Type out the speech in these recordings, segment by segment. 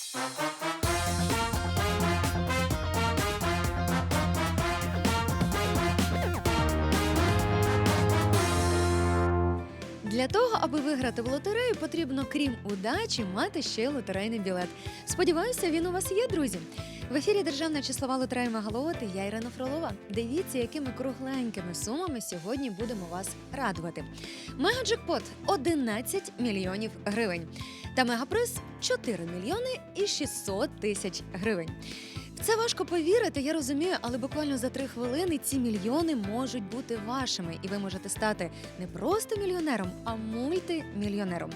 Thank you. Для того, аби виграти в лотерею, потрібно, крім удачі, мати ще лотерейний білет. Сподіваюся, він у вас є, друзі. В ефірі Державна числова лотерея Магалот і я Ірина Фролова. Дивіться, якими кругленькими сумами сьогодні будемо вас радувати. Мегаджекпот 11 мільйонів гривень. Та мегаприз 4 мільйони і 600 тисяч гривень. Це важко повірити, я розумію, але буквально за три хвилини ці мільйони можуть бути вашими, і ви можете стати не просто мільйонером, а мультимільйонером.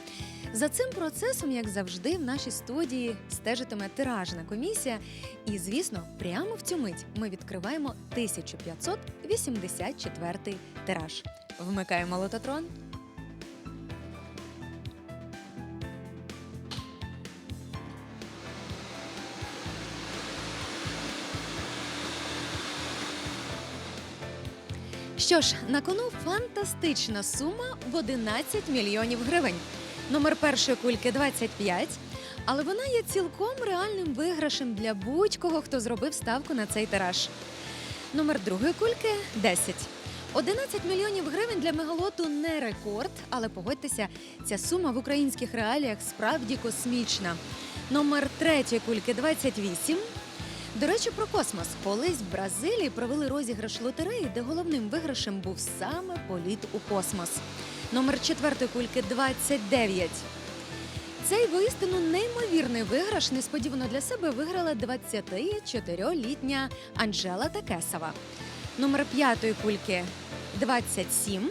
За цим процесом, як завжди, в нашій студії стежитиме тиражна комісія. І, звісно, прямо в цю мить ми відкриваємо 1584 тираж. Вмикаємо лототрон. Що ж, на кону фантастична сума в 11 мільйонів гривень. Номер першої кульки 25, але вона є цілком реальним виграшем для будь-кого, хто зробив ставку на цей тираж. Номер другої кульки 10. 11 мільйонів гривень для мегалоту не рекорд, але погодьтеся, ця сума в українських реаліях справді космічна. Номер третьої кульки 28. До речі, про космос. Колись в Бразилії провели розіграш лотереї, де головним виграшем був саме політ у космос. Номер четвертої кульки 29. Цей воістину неймовірний виграш несподівано для себе виграла 24-літня Анжела Такесова. Номер п'ятої кульки 27.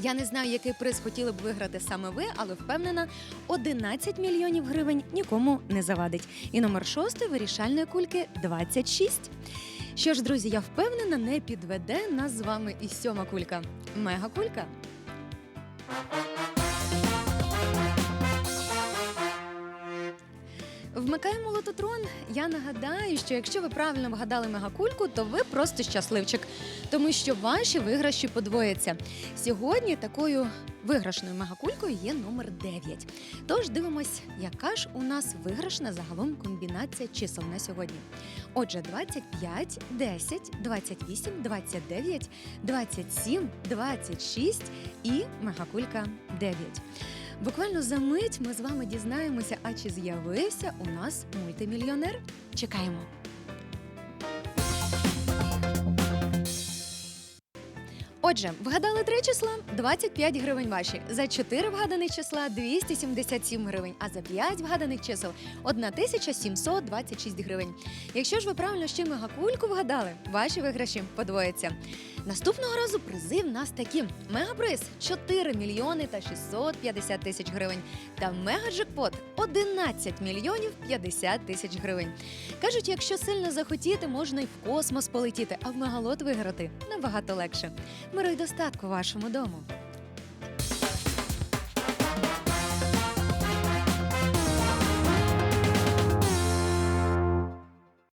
Я не знаю, який приз хотіли б виграти саме ви, але впевнена, 11 мільйонів гривень нікому не завадить. І номер шостої вирішальної кульки 26. Що ж, друзі, я впевнена, не підведе нас з вами і сьома кулька. Мега кулька. Вмикаємо лототрон. Я нагадаю, що якщо ви правильно вгадали мегакульку, то ви просто щасливчик, тому що ваші виграші подвояться. Сьогодні такою виграшною мегакулькою є номер 9. Тож дивимось, яка ж у нас виграшна загалом комбінація чисел на сьогодні. Отже, 25, 10, 28, 29, 27, 26 і мегакулька 9. Буквально за мить ми з вами дізнаємося, а чи з'явився у нас мультимільйонер. Чекаємо. Отже, вгадали три числа 25 гривень ваші. За 4 вгаданих числа 277 гривень, а за 5 вгаданих чисел 1726 гривень. Якщо ж ви правильно ще мегакульку вгадали, ваші виграші подвояться. Наступного разу призи в нас такі: мегаприз 4 мільйони та 650 тисяч гривень. Та мегаджекпот 11 мільйонів 50 тисяч гривень. Кажуть, якщо сильно захотіти, можна й в космос полетіти, а в мегалот виграти набагато легше. Миру й достатку вашому дому.